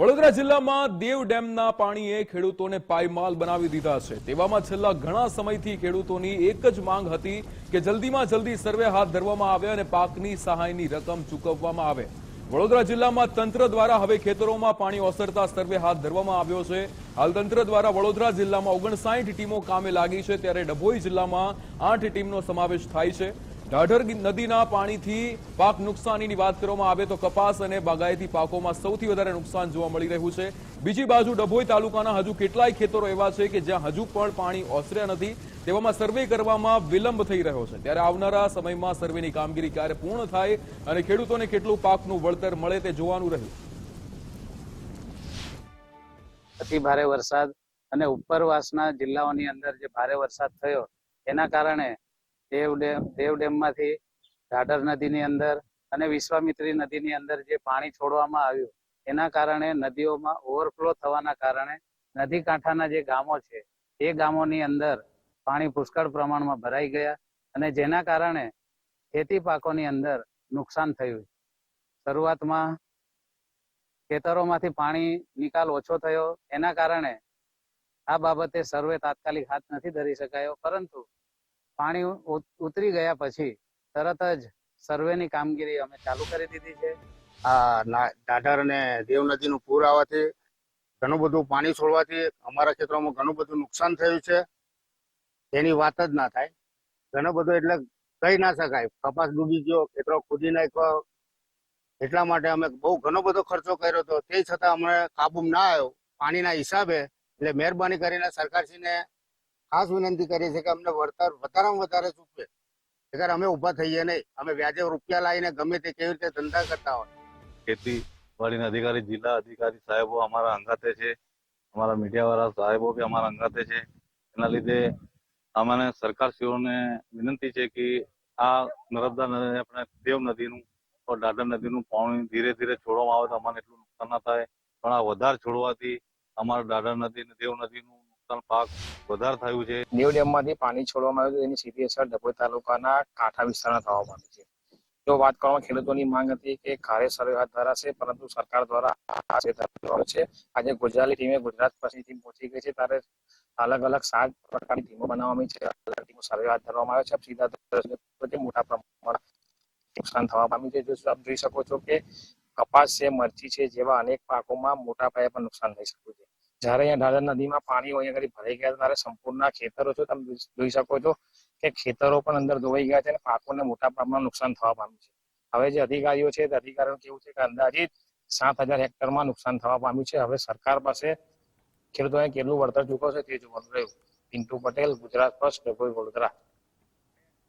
વડોદરા જિલ્લામાં દેવ ડેમના પાણીએ ખેડૂતોને પાયમાલ બનાવી દીધા છે. તેવામાં છેલ્લા ઘણા સમયથી ખેડૂતોની એક જ માંગ હતી કે જલ્દીમાં જલ્દી સર્વે હાથ ધરવામાં આવે અને પાકની સહાયની રકમ ચૂકવવામાં આવે. વડોદરા જિલ્લામાં તંત્ર દ્વારા હવે ખેતરોમાં પાણી ઓસરતા સર્વે હાથ ધરવામાં આવ્યો છે. હાલ તંત્ર દ્વારા વડોદરા જિલ્લામાં ઓગણસાઠ ટીમો કામે લાગી છે, ત્યારે ડભોઈ જિલ્લામાં આઠ ટીમનો સમાવેશ થાય છે. ઢાઢર નદીના પાણીથી પાક નુકસાનીની વાત કરવામાં આવે તો કપાસ અને બાગાયતી પાકોમાં સૌથી વધારે નુકસાન જોવા મળી રહ્યું છે. બીજી બાજુ ડભોઈ તાલુકાના હજુ કેટલાય ખેતરો એવા છે કે જ્યાં હજુ પણ પાણી ઓસર્યા નથી. તેવામાં સર્વે કરવામાં વિલંબ થઈ રહ્યો છે. ત્યારે આવનારા સમયમાં સર્વેની કામગીરી ક્યારે પૂર્ણ થાય અને ખેડૂતોને કેટલું પાકનું વળતર મળે તે જોવાનું રહ્યું. અતિ ભારે વરસાદ અને ઉપરવાસના જિલ્લાઓની અંદર જે ભારે વરસાદ થયો, એના કારણે દેવ ડેમ, દેવ ડેમમાંથી ઢાઢર નદીની અંદર અને વિશ્વામિત્રી નદીની અંદર જે પાણી છોડવામાં આવ્યું, એના કારણે નદીઓમાં ઓવરફ્લો થવાના કારણે નદી કાંઠાના જે ગામો છે, એ ગામોની અંદર પાણી પુષ્કળ પ્રમાણમાં ભરાઈ ગયા અને જેના કારણે ખેતી પાકોની અંદર નુકસાન થયું. શરૂઆતમાં ખેતરોમાંથી પાણી નિકાલ ઓછો થયો, એના કારણે આ બાબતે સર્વે તાત્કાલિક હાથ નથી ધરી શકાયો, પરંતુ પાણી ઉતરી ગયા પછી તરત જ સર્વેની કામગીરી અમે ચાલુ કરી દીધી છે. આ દાઢર અને દેવ નદીનું પૂર આવવાથી ઘણું બધું પાણી છોડવાથી અમારા ખેતરોમાં ઘણું બધું નુકસાન થયું છે. એની વાત જ ના થાય. ઘણું બધું એટલે કહી ના શકાય. કપાસ ડૂબી ગયો, ખેતરો ખોદી નાખ્યો. એટલા માટે અમે બહુ ઘણો બધો ખર્ચો કર્યો હતો. તે છતાં અમને કાબુ ના આવ્યો. પાણીના હિસાબે એટલે મહેરબાની કરીને સરકારશ્રીને ખાસ વિનંતી કરી છે કે અમને વળતર વધારેમાં વધારે ચૂકવે. નહીંતર અમે ઊભા થઈએ નહીં. અમે વ્યાજે રૂપિયા લાવીને ગમે તે કેવી રીતે ધંધા કરતા હોય. ખેતીવાડીના અધિકારી, જિલ્લા અધિકારી સાહેબો અમારા અંગાતે છે. અમારા મીડિયાવાળા સાહેબો બી અમારા અંગાતે છે. એના લીધે અમને સરકારશ્રીઓને વિનંતી છે કે આ નર્મદા નદી, આપણે દેવ નદીનું દાદર નદીનું પાણી ધીરે ધીરે છોડવામાં આવે તો અમને એટલું નુકસાન ના થાય. પણ આ વધારે છોડવાથી અમારા દાદર નદી દેવ નદીનું નુકસાન પાક વધારે થયું છે. દેવ ડેમમાંથી પાણી છોડવામાં આવ્યું એની સીધી અસર ડભોઈ તાલુકાના કાંઠા વિસ્તારમાં થવા પામી છે. જો વાત કરવામાં ખેડૂતોની માંગ હતી કે કાર્ય સર્વે હાથ ધરાશે, પરંતુ સરકાર દ્વારા છે. આજે ગુજરાતી ટીમે ગુજરાત પછી ટીમ પહોંચી ગઈ છે, ત્યારે અલગ અલગ સાત પ્રકારની ટીમો બનાવવામાં છે. અલગ ટીમો સર્વે હાથ ધરવામાં આવ્યો છે. સીધા મોટા પ્રમાણમાં નુકસાન થવા પામ્યું છે. જો આપ જોઈ શકો છો કે કપાસ છે, મરચી છે જેવા અનેક પાકોમાં મોટા પાયે પણ નુકસાન થઈ શકે છે. જ્યારે અહીંયા દાદર નદીમાં પાણી અહીંયા આગળ ભરાઈ ગયા ત્યારે સંપૂર્ણ ખેતરો છો, તમે જોઈ- શકો છો કે ખેતરો પણ અંદર ધોવાઈ ગયા છે અને પાકોને મોટા પ્રમાણમાં નુકસાન થવા પામ્યું છે. હવે જે અધિકારીઓ છે, તે અધિકારીઓ કેવું છે કે અંદાજિત સાત હજાર હેક્ટરમાં નુકસાન થવા પામ્યું છે. હવે સરકાર પાસે ખેડૂતોને કેટલું વળતર ચૂકવશે તે જોવાનું રહ્યું. પિન્ટુ પટેલ, ગુજરાત ફર્સ્ટ વડોદરા.